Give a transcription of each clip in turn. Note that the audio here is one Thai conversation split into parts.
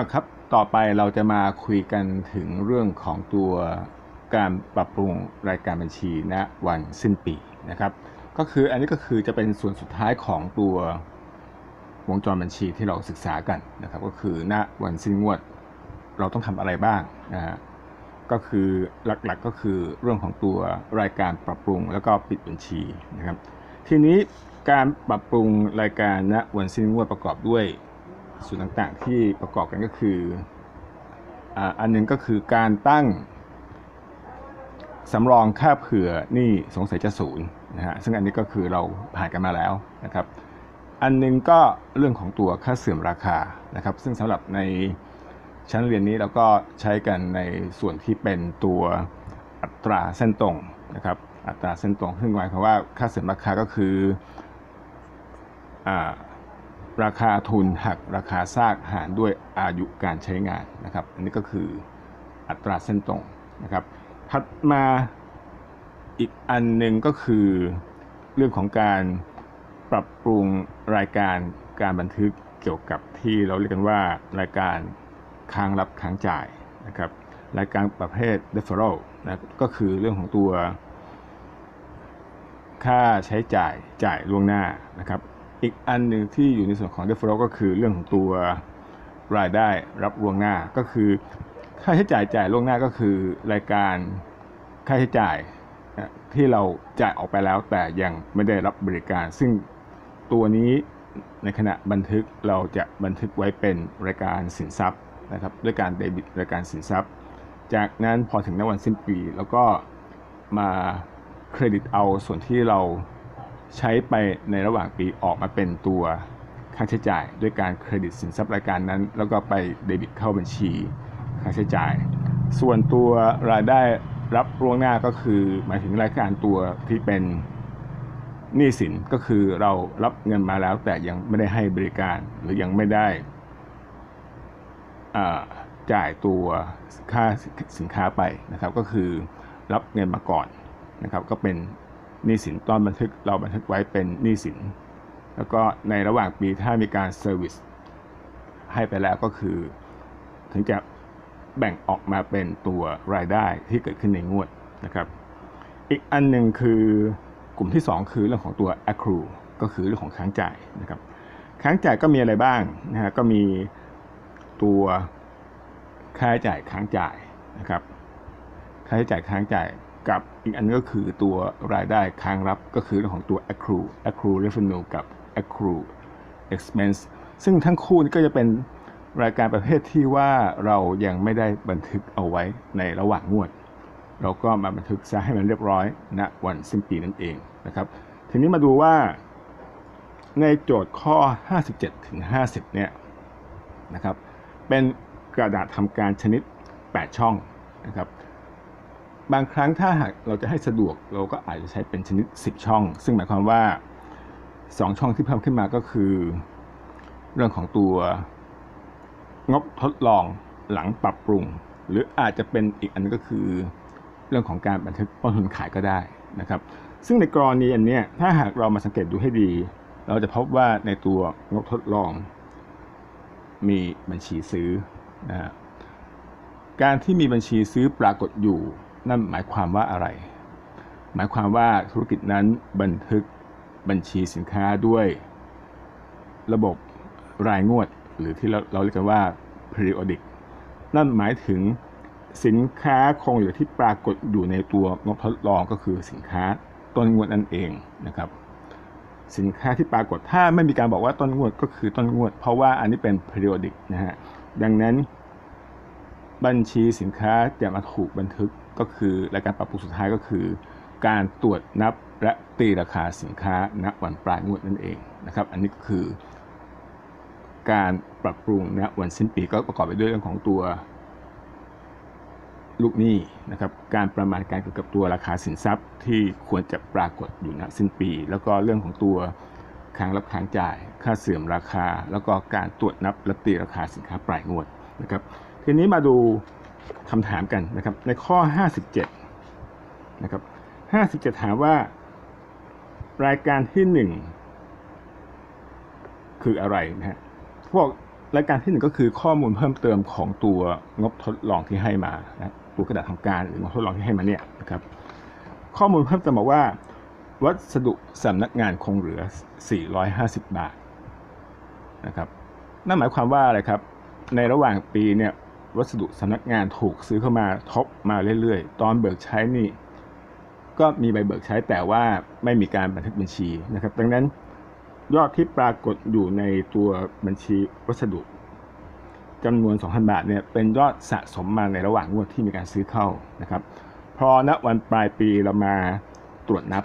อะครับ ต่อไปเราจะมาคุยกันถึงเรื่องของตัวการปรับปรุงรายการบัญชีณวันสิ้นปีนะครับ ก็คืออันนี้ก็คือจะเป็นส่วนสุดท้ายของตัววงจรบัญชีที่เราศึกษากันนะครับ ก็คือณวันสิ้นงวดเราต้องทำอะไรบ้างนะฮะก็คือหลักๆก็คือเรื่องของตัวรายการปรับปรุงแล้วก็ปิดบัญชีนะครับ ทีนี้การปรับปรุงรายการณวันสิ้นงวดประกอบด้วย ส่วนต่างๆที่ประกอบกันก็คืออันหนึงก็คือการตั้งสำรองค่าเผื่อนี่สงสัยจะศูนย์นะฮะซึ่งอันนี้ก็คือเราผ่านกันมาแล้วนะครับ อันหนึงก็เรื่องของตัวค่าเสื่อมราคานะครับ ซึ่งสำหรับในชั้นเรียนนี้เราก็ใช้กันในส่วนที่เป็นตัวอัตราเส้นตรงนะครับ อัตราเส้นตรงซึ่งหมายความว่าค่าเสื่อมราคาก็คืออ่า ราคาทุนหักราคาซากหารด้วยอายุการใช้งานนะครับ อันนี้ก็คืออัตราเส้นตรงนะครับ ถัดมาอีกอันหนึ่งก็คือเรื่องของการปรับปรุงรายการการบันทึกเกี่ยวกับที่เราเรียกกันว่ารายการค้างรับค้างจ่ายนะครับ รายการประเภท deferral นะก็คือเรื่องของตัว ค่าใช้จ่ายจ่ายล่วงหน้านะครับ อีกอันหนึ่งที่อยู่ในส่วนของ deferral ก็คือเรื่องของตัวรายได้รับล่วงหน้าก็คือ ค่าใช้จ่ายจ่ายล่วงหน้าก็คือรายการค่าใช้จ่ายที่เราจ่ายออกไปแล้วแต่ยังไม่ได้รับบริการ ซึ่งตัวนี้ในขณะบันทึกเราจะบันทึกไว้เป็นรายการสินทรัพย์นะครับด้วยการเดบิตรายการสินทรัพย์ จากนั้นพอถึงในวันสิ้นปี แล้วก็มาเครดิตเอาส่วนที่เรา ใช้ไปในระหว่างปีออกมาเป็นตัวค่าใช้จ่ายด้วยการเครดิตสินทรัพย์รายการนั้น แล้วก็ไปเดบิตเข้าบัญชีค่าใช้จ่าย ส่วนตัวรายได้รับล่วงหน้าก็คือ หมายถึงรายการตัวที่เป็นหนี้สินก็คือเรารับเงินมาแล้วแต่ยังไม่ได้ให้บริการหรือยังไม่ได้จ่ายตัวค่าสินค้าไปนะครับ ก็คือรับเงินมาก่อนนะครับ ก็เป็น หนี้สินตอนบันทึกเราบันทึกไว้เป็นหนี้สิน แล้วก็ในระหว่างปีถ้ามีการเซอร์วิสให้ไปแล้วก็คือ ถึงจะแบ่งออกมาเป็นตัวรายได้ที่เกิดขึ้นในงวดนะครับ อีกอันหนึ่งคือกลุ่มที่ 2 คือเรื่องของตัว accrue ก็คือเรื่องของค้างจ่ายนะครับ ค้างจ่ายก็มีอะไรบ้างนะฮะก็มีตัวค่าใช้จ่ายค้างจ่ายนะครับ ค่าใช้จ่ายค้างจ่าย กับอีกอันนึงก็คือตัวรายได้ค้างรับก็คือเรื่องของตัว accrue accrue revenue กับ accrue expense ซึ่งทั้งคู่นี้ก็จะเป็นรายการประเภทที่ว่าเรายังไม่ได้บันทึกเอาไว้ในระหว่างงวด เราก็มาบันทึกซะให้มันเรียบร้อยณวันสิ้นปีนั่นเองนะครับทีนี้มาดูว่า ในโจทย์ข้อ 57ถึง50 เนี่ยนะครับเป็นกระดาษทำการชนิด 8 ช่องนะครับ บางครั้งถ้าหากเราจะให้สะดวกเราก็อาจจะใช้เป็นชนิด 10 ช่อง ซึ่งหมายความว่า 2 ช่องที่เพิ่มขึ้นมาก็คือ เรื่องของตัวงบทดลองหลังปรับปรุง หรืออาจจะเป็นอีกอันก็คือ เรื่องของการบันทึกต้นทุนขายก็ได้นะครับ ซึ่งในกรณีอันเนี้ยถ้าหากเรามาสังเกตดูให้ดี เราจะพบว่าในตัวงบทดลอง มีบัญชีซื้อนะการที่มีบัญชีซื้อปรากฏอยู่ นั่นหมายความว่าอะไร หมายความว่าธุรกิจนั้นบันทึกบัญชีสินค้าด้วยระบบรายงวด หรือที่เราเราเรียกกันว่า periodic นั่นหมายถึงสินค้าคงเหลือที่ปรากฏอยู่ในตัวงบทดลองก็คือสินค้าต้นงวดนั่นเองนะครับ สินค้าที่ปรากฏถ้าไม่มีการบอกว่าต้นงวดก็คือต้นงวด เพราะว่าอันนี้เป็น periodic นะฮะดังนั้น บัญชีสินค้าจะมาถูกบันทึก ก็คือรายการปรับปรุงสุดท้ายก็คือ การตรวจนับและตีราคาสินค้าณวันปลายงวดนั่นเองนะครับ อันนี้ก็คือการปรับปรุงณวันสิ้นปีก็ประกอบไปด้วยเรื่องของตัวลูกหนี้นะครับ การประมาณการเกี่ยวกับตัวราคาสินทรัพย์ที่ควรจะปรากฏอยู่ณสิ้นปี แล้วก็เรื่องของตัวค้างรับค้างจ่าย ค่าเสื่อมราคา แล้วก็การตรวจนับและตีราคาสินค้าปลายงวดนะครับ ทีนี้มาดู คำถามกันนะครับ ในข้อ 57 นะครับ 57 ถามว่า รายการที่ 1 คืออะไรนะฮะพวกรายการที่หนึ่งก็คือข้อมูลเพิ่มเติมของตัวงบทดลองที่ให้มานะตัวกระดาษทำการหรืองบทดลองที่ให้มาเนี่ยนะครับ ข้อมูลเพิ่มเติมบอกว่า วัสดุสำนักงานคงเหลือ 450 บาทนะครับนั่นหมายความว่าอะไรครับ ในระหว่างปีเนี่ย วัสดุสำนักงานถูกซื้อเข้ามาทบมาเรื่อยๆ ตอนเบิกใช้นี่ ก็มีใบเบิกใช้แต่ว่าไม่มีการบันทึกบัญชีนะครับ ดังนั้นยอดที่ปรากฏอยู่ในตัวบัญชีวัสดุจำนวน 2,000 บาทเนี่ยเป็นยอดสะสมมาในระหว่างงวดที่มีการซื้อเข้านะครับ พอณวันปลายปีเรามาตรวจนับ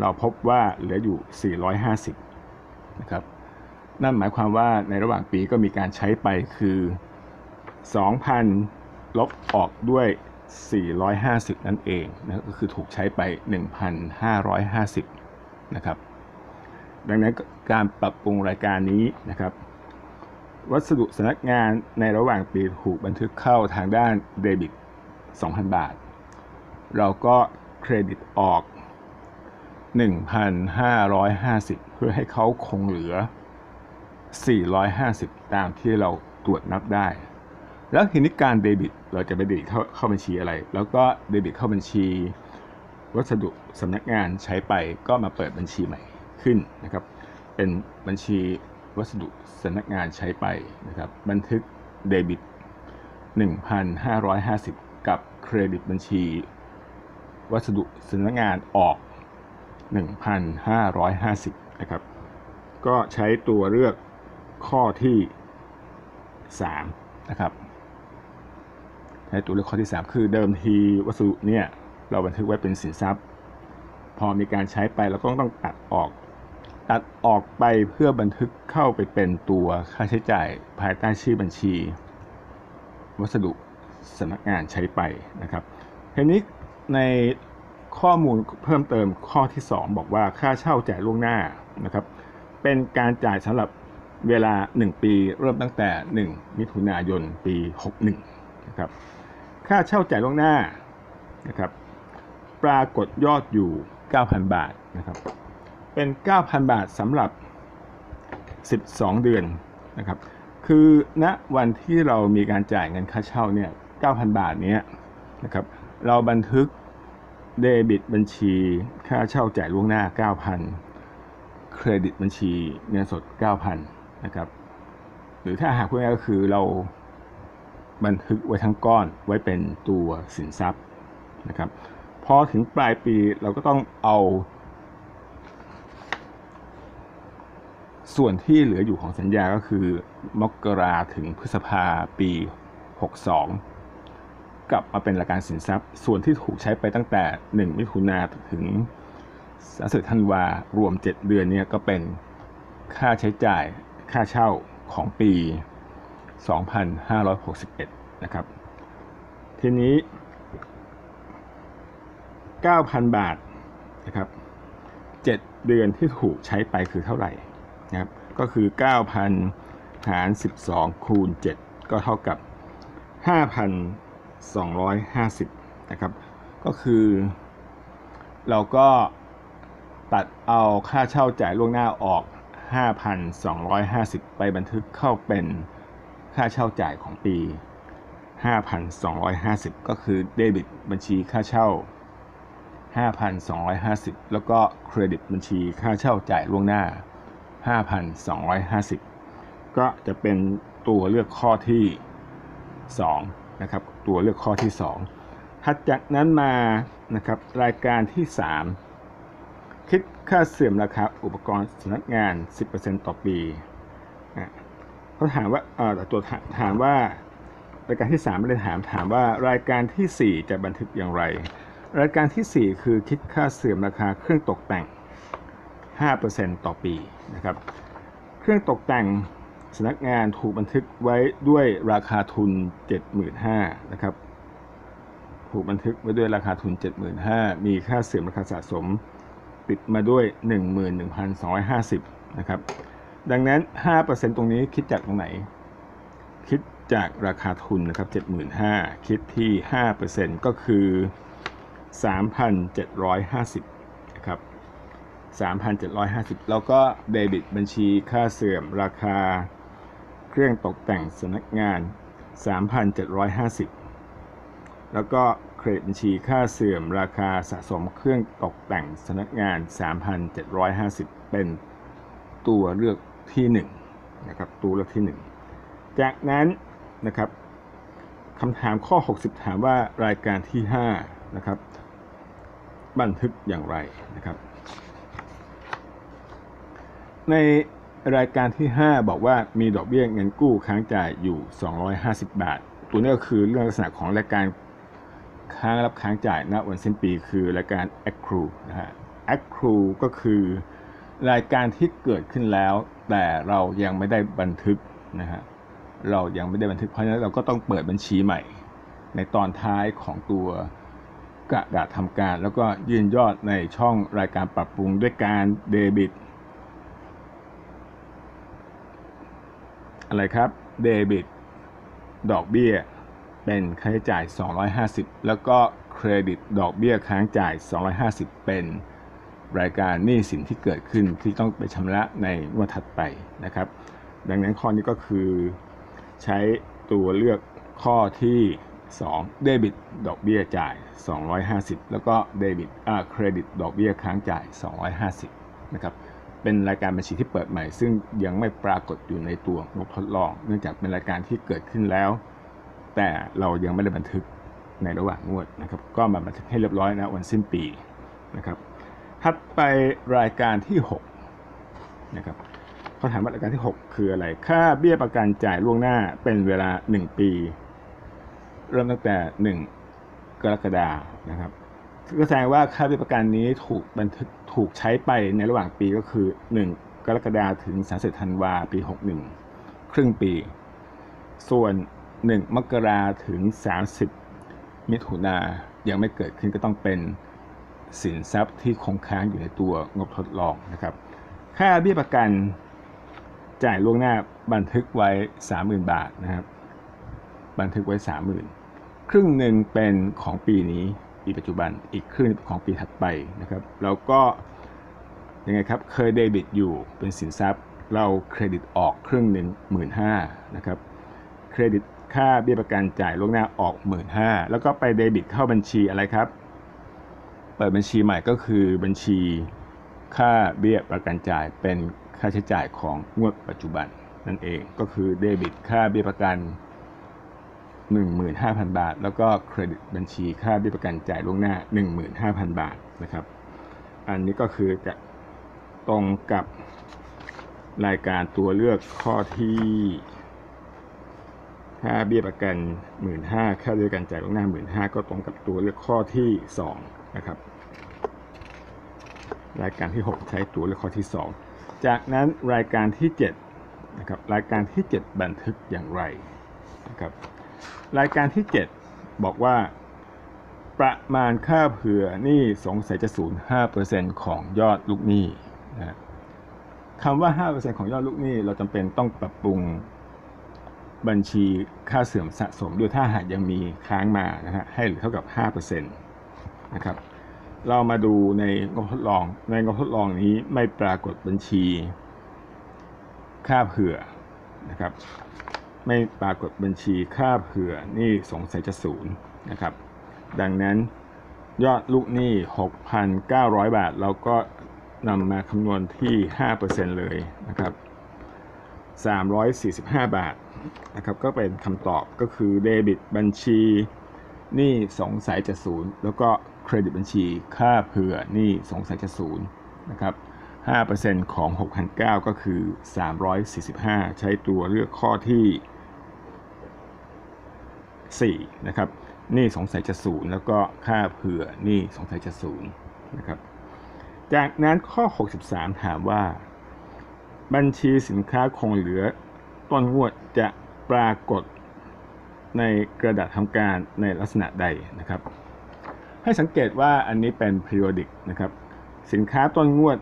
เราพบว่าเหลืออยู่ 450 นะครับ นั่นหมายความว่าในระหว่างปีก็มีการใช้ไปคือ 2,000 ลบออกด้วย 450 นั่นเองนะก็คือถูกใช้ไป 1,550 นะครับ ดังนั้นการปรับปรุงรายการนี้นะครับ วัสดุสนักงานในระหว่างปีถูกบันทึกเข้าทางด้านเดบิต 2,000 บาท เราก็เครดิตออก 1,550 เพื่อให้เขาคงเหลือ 450 ตามที่เราตรวจนับได้ แล้วทีนี้การเดบิตเราจะไปเดบิตเข้าเข้าบัญชีอะไร แล้วก็เดบิตเข้าบัญชี วัสดุสำนักงานใช้ไปก็มาเปิดบัญชีใหม่ขึ้นนะครับ เป็นบัญชีวัสดุสำนักงานใช้ไปนะครับ บันทึกเดบิต 1,550 กับเครดิตบัญชี วัสดุสำนักงานออก 1,550 นะครับ ก็ใช้ตัวเลือกข้อที่ 3 นะครับ ใช้ตัวเลือกข้อที่ 3 คือเดิมทีวัสดุเนี่ยเราบันทึกไว้เป็นสินทรัพย์ พอมีการใช้ไปเราก็ต้องตัดออก ตัดออกไปเพื่อบันทึกเข้าไปเป็นตัวค่าใช้จ่ายภายใต้ชื่อบัญชี วัสดุสำนักงานใช้ไปนะครับทีนี้ในข้อมูลเพิ่มเติมข้อที่ 2 บอกว่าค่าเช่าจ่ายล่วงหน้านะครับเป็นการจ่ายสำหรับเวลา 1 ปีเริ่มตั้งแต่ 1 มิถุนายนปี 61 นะครับ ค่าเช่าจ่ายล่วงหน้านะครับ ปรากฏยอดอยู่ 9,000 บาทนะครับ เป็น 9,000 บาทสำหรับ 12 เดือนนะครับ คือณวันที่เรามีการจ่ายเงินค่าเช่าเนี่ย 9,000 บาทเนี้ยนะครับ เราบันทึกเดบิตบัญชี ค่าเช่าจ่ายล่วงหน้า 9,000 เครดิตบัญชีเงินสด 9,000 นะครับ หรือถ้าหากพูดง่ายก็คือเรา บันทึกไว้ทั้งก้อนไว้เป็นตัวสินทรัพย์นะครับพอถึงปลายปีเราก็ต้องเอา ส่วนที่เหลืออยู่ของสัญญาก็คือมกราถึงพฤษภาปี 62 กลับมาเป็นรายการสินทรัพย์ ส่วนที่ถูกใช้ไปตั้งแต่ 1 มิถุนาถึง30ธันวารวม 7 เดือนเนี่ยก็เป็นค่าใช้จ่ายค่าเช่าของปี 2561 นะครับ ทีนี้ 9,000 บาทนะครับ 7 เดือนที่ถูกใช้ไปคือเท่าไหร่นะครับ ก็คือ 9,000 หาร 12 คูณ 7 ก็เท่ากับ 5,250 นะครับ ก็คือ เราก็ตัดเอาค่าเช่าจ่ายล่วงหน้าออก 5,250 ไปบันทึกเข้าเป็น ค่าเช่าจ่ายของปี 5,250 ก็คือเดบิตบัญชีค่าเช่า 5,250 แล้วก็เครดิตบัญชีค่าเช่าจ่ายล่วงหน้า 5,250 ก็จะเป็นตัวเลือกข้อที่2นะครับตัวเลือกข้อที่ 2 ถัดจากนั้นมานะครับรายการที่ 3 คิดค่าเสื่อมราคาอุปกรณ์สำนักงาน 10%ต่อปี เขาถามว่าเออตัวถามว่ารายการที่ 3 ไม่ได้ถามถามว่ารายการทีสี่4 จะบันทึกอย่างไร รายการทีสี่ 4 คือคิดค่าเสื่อมราคาเครื่องตกแต่ง 5%ต่อปีนะครับ เครื่องตกแต่งสนักงานถูกบันทึกไว้ด้วยราคาทุน 75,000นะครับถูกบันทึกไว้ด้วยราคาทุน 75,000 มีค่าเสื่อมราคาสะสมติดมาด้วย 11,250นะครับ ดังนั้น 5%ตรงนี้คิดจากตรงไหน คิดจากราคาทุนนะครับ 75,000 คิดที่ 5%ก็คือ 3,750 นะครับ 3,750 แล้วก็เดบิตบัญชีค่าเสื่อมราคาเครื่องตกแต่งสนักงาน 3,750 แล้วก็เครดิตบัญชีค่าเสื่อมราคาสะสมเครื่องตกแต่งสนักงาน 3,750 เป็นตัวเลือก ที่1นะครับตัวเลือกที่ 1 จากนั้นนะครับคำถามข้อ 60 ถามว่ารายการที่5นะครับบันทึกอย่างไรนะครับ ในรายการที่ 5 บอกว่ามีดอกเบี้ยเงินกู้ค้างจ่ายอยู่ 250 บาท ตัวนี้ก็คือเรื่องลักษณะของรายการค้างรับค้างจ่ายณวันสิ้นปีคือรายการ accrue นะฮะ accrue ก็คือรายการที่เกิดขึ้นแล้ว แต่เรายังไม่ได้บันทึกนะฮะเรายังไม่ได้บันทึกเพราะฉะนั้นเราก็ต้องเปิดบัญชีใหม่ ในตอนท้ายของตัวกระดาษทำการ แล้วก็ยื่นยอดในช่องรายการปรับปรุงด้วยการเดบิตอะไรครับเดบิตดอกเบี้ยเป็นค่าใช้จ่าย 250 แล้วก็เครดิตดอกเบี้ยค้างจ่าย 250 เป็น รายการหนี้สินที่เกิดขึ้นที่ต้องไปชำระในงวดถัดไปนะครับ ดังนั้นข้อนี้ก็คือใช้ตัวเลือกข้อที่ 2 เดบิตดอกเบี้ยจ่าย 250 แล้วก็เดบิตอ่าเครดิตดอกเบี้ยค้างจ่าย 250นะครับเป็นรายการบัญชีที่เปิดใหม่ ซึ่งยังไม่ปรากฏอยู่ในตัวงบทดลอง เนื่องจากเป็นรายการที่เกิดขึ้นแล้ว แต่เรายังไม่ได้บันทึกในระหว่างงวดนะครับ ก็มาบันทึกให้เรียบร้อยนะวันสิ้นปีนะครับ ถัดไปรายการที่6นะครับเขาถามว่ารายการที่ 6 คืออะไร ค่าเบี้ยประกันจ่ายล่วงหน้าเป็นเวลา 1 ปี เริ่มตั้งแต่ 1 กรกฎานะครับก็แสดงว่าค่าเบี้ยประกันนี้ถูกบันทึกถูกใช้ไปในระหว่างปีก็คือ 1 กรกฎาถึง30ธันวาปี 61 ครึ่งปี ส่วน 1 มกราถึง 30 มิถุนายังไม่เกิดขึ้นก็ต้องเป็น สินทรัพย์ที่คงค้างอยู่ในตัวงบทดลองนะครับ ค่าเบี้ยประกันจ่ายล่วงหน้าบันทึกไว้ 30,000 บาทนะครับ บันทึกไว้ 30,000 ครึ่งหนึ่งเป็นของปีนี้ปีปัจจุบันอีกครึ่งของปีถัดไปนะครับ แล้วก็ยังไงครับเคยเดบิตอยู่เป็นสินทรัพย์ เราเครดิตออกครึ่งหนึ่งหมื่นห้านะครับเครดิตค่าเบี้ยประกันจ่ายล่วงหน้าออกหมื่นห้าแล้วก็ไปเดบิตเข้าบัญชีอะไรครับ เปิดบัญชีใหม่ก็คือบัญชีค่าเบี้ยประกันจ่ายเป็นค่าใช้จ่ายของงวดปัจจุบันนั่นเองก็คือเดบิตค่าเบี้ยประกัน 15,000 บาท แล้วก็เครดิตบัญชีค่าเบี้ยประกันจ่ายล่วงหน้า 15,000 บาทนะครับ อันนี้ก็คือจะตรงกับรายการตัวเลือกข้อที่ค่าเบี้ยประกัน 15,000ค่าเบี้ยประกันจ่ายล่วงหน้า 15,000 ก็ตรงกับตัวเลือกข้อที่ 2 นะครับ รายการที่ 6 ใช้ตัวเลือกข้อที่ 2 จากนั้นรายการที่7นะครับรายการที่ 7 บันทึกอย่างไรนะครับรายการที่ 7 บอกว่าประมาณค่าเผื่อหนี้สงสัยจะศูนย์5%ของยอดลูกหนี้นะคำว่า 5%ของยอดลูกหนี้เราจำเป็นต้องปรับปรุงบัญชีค่าเสื่อมสะสมด้วยถ้าหากยังมีค้างมานะฮะให้เหลือเท่ากับ 5% นะครับ เรามาดูในงบทดลอง ในงบทดลองนี้ไม่ปรากฏบัญชี ค่าเผื่อนะครับ ไม่ปรากฏบัญชีค่าเผื่อนี่สงสัยจะศูนย์นะครับ ดังนั้นยอดลูกหนี้ 6,900 บาท เราก็นำมาคำนวณที่ 5%เลยนะครับ 345 บาทนะครับก็เป็นคำตอบก็คือเดบิตบัญชี นี้สงสัยจะศูนย์แล้วก็ เครดิตบัญชีค่าเผื่อหนี้สงสัยจะศูนย์นะครับ5%ของ 6,900 ก็คือ 345 ใช้ตัวเลือกข้อที่ 4 นะครับหนี่สงสัยจะศูนย์แล้วก็ค่าเผื่อหนี่สงสัยจะศูนย์นะครับ จากนั้นข้อ 63 ถามว่า บัญชีสินค้าคงเหลือต้นงวดจะปรากฏในกระดาษทำการในลักษณะใดนะครับ ให้สังเกตว่าอันนี้เป็น periodic นะครับ สินค้าต้นงวด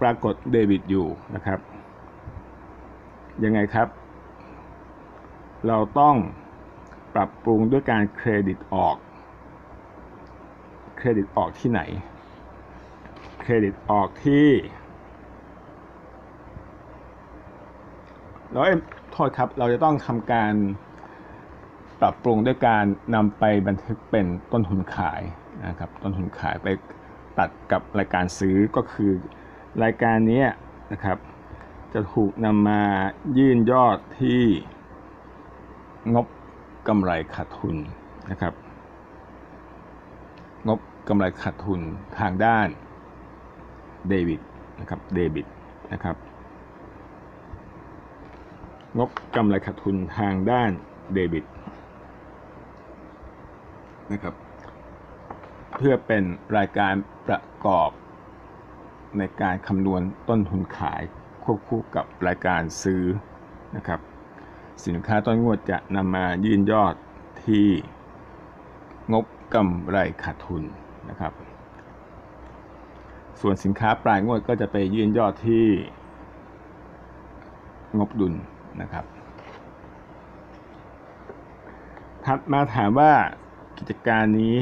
ปรากฏเดบิตอยู่นะครับ ยังไงครับ เราต้องปรับปรุงด้วยการเครดิตออก เครดิตออกที่ไหน เครดิตออกที่แล้วเอ้ยโทษครับ เราจะต้องทำการปรับปรุงด้วยการนำไปบันทึกเป็นต้นทุนขาย นะครับต้นทุนขายไปตัดกับรายการซื้อก็คือรายการนี้นะครับ จะถูกนำมายื่นยอดที่งบกำไรขาดทุนนะครับ งบกำไรขาดทุนทางด้านเดบิตนะครับเดบิตนะครับ งบกำไรขาดทุนทางด้านเดบิตนะครับ เพื่อเป็นรายการประกอบ ในการคำนวณต้นทุนขายควบคู่กับรายการซื้อนะครับ สินค้าต้นงวดจะนำมายื่นยอดที่งบกำไรขาดทุนนะครับ ส่วนสินค้าปลายงวดก็จะไปยื่นยอดที่งบดุลนะครับ ถัดมาถามว่ากิจการนี้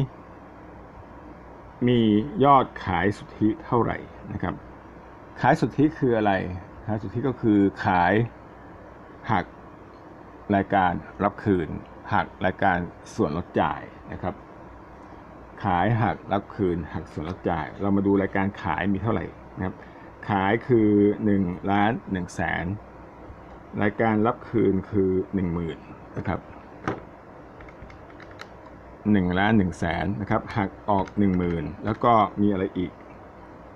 มียอดขายสุทธิเท่าไหร่นะครับ ขายสุทธิคืออะไร ขายสุทธิก็คือขายหักรายการรับคืน หักรายการส่วนลดจ่ายนะครับ ขายหักรับคืน หักส่วนลดจ่าย เรามาดูรายการขายมีเท่าไหร่นะครับ ขายคือ1ล้าน1แสนรายการรับคืนคือ 10,000 นะครับ 1ล้าน1แสนนะครับหักออก 10,000 แล้วก็มีอะไรอีก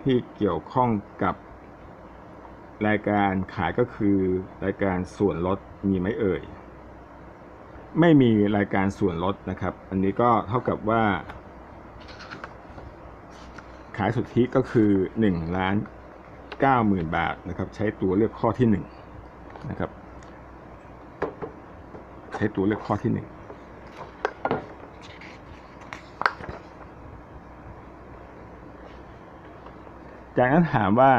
ที่เกี่ยวข้องกับรายการขายก็คือรายการส่วนลดมีไหมเอ่ย ไม่มีรายการส่วนลดนะครับ อันนี้ก็เท่ากับว่า ขายสุทธิก็คือ1ล้าน90,000บาทนะครับ ใช้ตัวเลือกข้อที่1นะครับ ใช้ตัวเลือกข้อที่1 จากนั้นถามว่า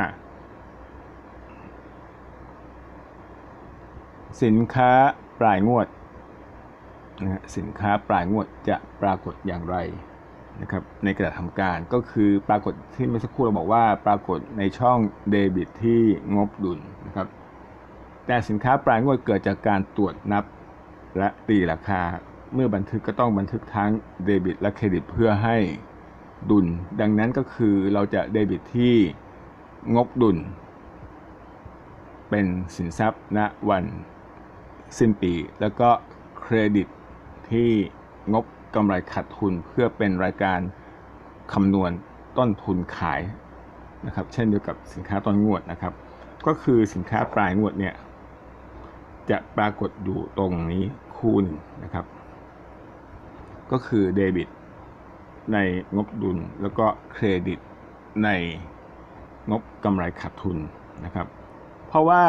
สินค้าปลายงวดนะสินค้าปลายงวดจะปรากฏอย่างไรนะครับในกระดาษทำการก็คือปรากฏที่เมื่อสักครู่เราบอกว่าปรากฏในช่องเดบิตที่งบดุลนะครับแต่สินค้าปลายงวดเกิดจากการตรวจนับและตีราคา เมื่อบันทึกก็ต้องบันทึกทั้งเดบิตและเครดิตเพื่อให้ ดุล ดังนั้นก็คือเราจะเดบิตที่งบดุล เป็นสินทรัพย์ณวันสิ้นปี แล้วก็เครดิตที่งบกำไรขาดทุนเพื่อเป็นรายการคำนวณต้นทุนขายนะครับเช่นเดียวกับสินค้าต้นงวดนะครับ ก็คือสินค้าปลายงวดเนี่ยจะปรากฏอยู่ตรงนี้คู่หนึ่งนะครับ ก็คือเดบิต ในงบดุลแล้วก็เครดิตในงบกำไรขาดทุนนะครับ เพราะว่า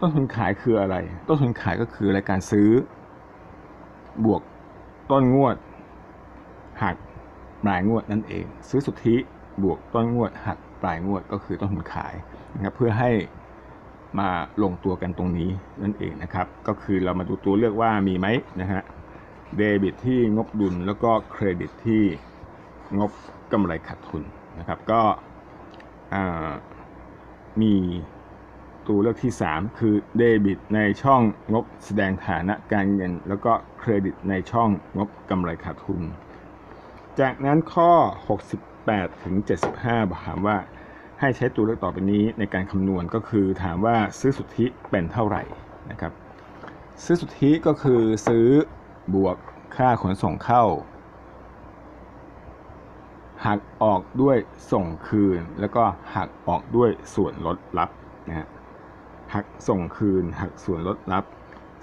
ต้นทุนขายคืออะไร ต้นทุนขายก็คือรายการซื้อ บวกต้นงวด หักปลายงวดนั่นเอง ซื้อสุทธิบวกต้นงวด หักปลายงวดก็คือต้นทุนขายนะครับเพื่อให้มาลงตัวกันตรงนี้นั่นเองนะครับ ก็คือเรามาดูตัวเลือกว่ามีไหมนะฮะเดบิตที่งบดุลแล้วก็เครดิตที่ งบกำไรขาดทุนนะครับ ก็มีตัวเลือกที่ 3 คือเดบิตในช่องงบแสดงฐานะการเงิน แล้วก็เครดิตในช่องงบกำไรขาดทุน จากนั้นข้อ 68 ถึง 75ถามว่าให้ใช้ตัวเลือกต่อไปนี้ในการคำนวณก็คือถามว่าซื้อสุทธิเป็นเท่าไหร่นะครับ ซื้อสุทธิก็คือซื้อบวกค่าขนส่งเข้า หักออกด้วยส่งคืน แล้วก็หักออกด้วยส่วนลดรับนะฮะหักส่งคืน หักส่วนลดรับ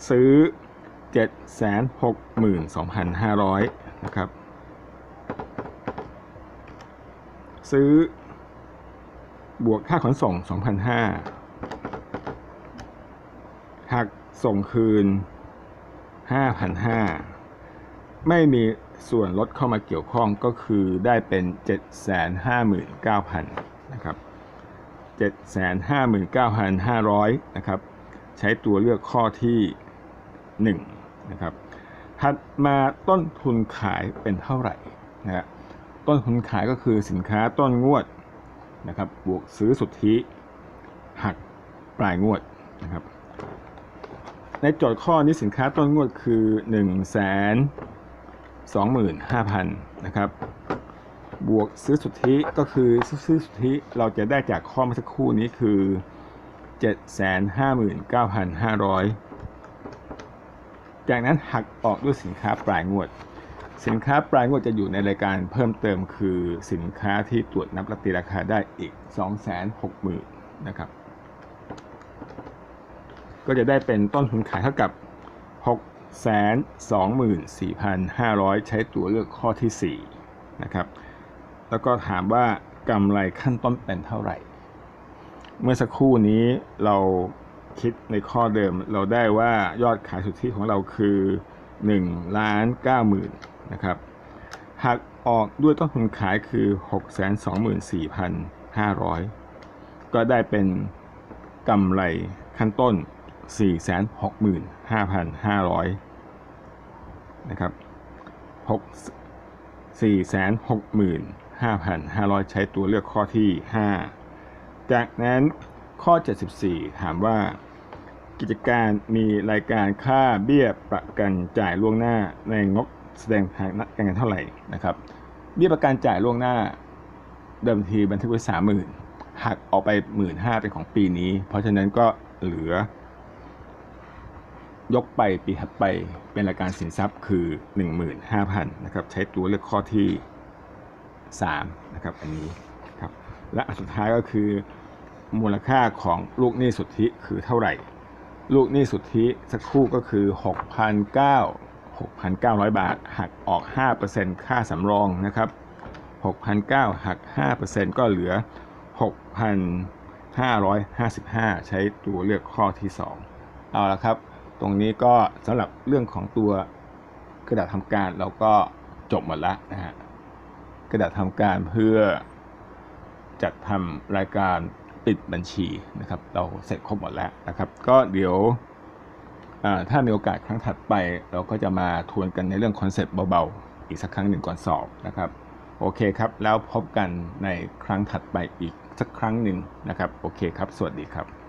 ซื้อ 762,500นะครับ ซื้อบวกค่าขนส่ง 2,500หักส่งคืน 5,500ไม่มี ส่วนลดเข้ามาเกี่ยวข้องก็คือได้เป็น 759,000นะครับ759,500นะครับ ใช้ตัวเลือกข้อที่1นะครับ ถัดมาต้นทุนขายเป็นเท่าไหร่นะฮะต้นทุนขายก็คือสินค้าต้นงวดนะครับ บวกซื้อสุทธิหักปลายงวดนะครับ ในโจทย์ข้อนี้สินค้าต้นงวดคือ1นึ่งแส นสองหมื่นห้าพันนะครับ บวกซื้อสุทธิก็คือซื้อสุทธิเราจะได้จากข้อเมื่อสักครู่นี้คือ 759,500 จากนั้นหักออกด้วยสินค้าปลายงวด สินค้าปลายงวดจะอยู่ในรายการเพิ่มเติมคือสินค้าที่ตรวจนับและตีราคาได้อีก 260,000นะครับ ก็จะได้เป็นต้นทุนขายเท่ากับ 624,500 ใช้ตัวเลือกข้อที่4นะครับ แล้วก็ถามว่ากำไรขั้นต้นเป็นเท่าไหร่ เมื่อสักครู่นี้เราคิดในข้อเดิมเราได้ว่ายอดขายสุทธิของเราคือ1ล้าน9หมื่นนะครับหักออกด้วยต้นทุนขายคือ 624,500 ก็ได้เป็นกำไรขั้นต้น 465,500 นะครับ465,500 ใช้ตัวเลือกข้อที่ 5 จากนั้นข้อ 74 ถามว่า กิจการมีรายการค่าเบี้ยประกันจ่ายล่วงหน้าในงบแสดงทางการเงินเท่าไหร่นะครับ เบี้ยประกันจ่ายล่วงหน้าเดิมทีบันทึกไว้สามหมื่นหักออกไปหมื่นห้าเป็นของปีนี้ เพราะฉะนั้นก็เหลือ ยกไปปีถัดไปเป็นรายการสินทรัพย์คือ 15,000นะครับใช้ตัวเลือกข้อที่3นะครับอันนี้ครับและอันสุดท้ายก็คือมูลค่าของลูกหนี้สุทธิคือเท่าไหร่ ลูกหนี้สุทธิสักครู่ก็คือ 6,900 6,900 บาท หักออก 5%ค่าสำรองนะครับ6,900หัก 5%ก็เหลือ 6,555 ใช้ตัวเลือกข้อที่ 2 เอาละครับ ตรงนี้ก็สำหรับเรื่องของตัวกระดาษทำการเราก็จบหมดล้วนะฮะกระดาษทำการเพื่อจัดทำรายการปิดบัญชีนะครับ เราเสร็จครบหมดแล้วนะครับ ก็เดี๋ยวถ้ามีโอกาสครั้งถัดไป เราก็จะมาทวนกันในเรื่องคอนเซ็ปต์เบาๆ อีกสักครั้งหนึ่งก่อนสอบนะครับ โอเคครับ แล้วพบกันในครั้งถัดไปอีกสักครั้งหนึ่งนะครับ โอเคครับ สวัสดีครับ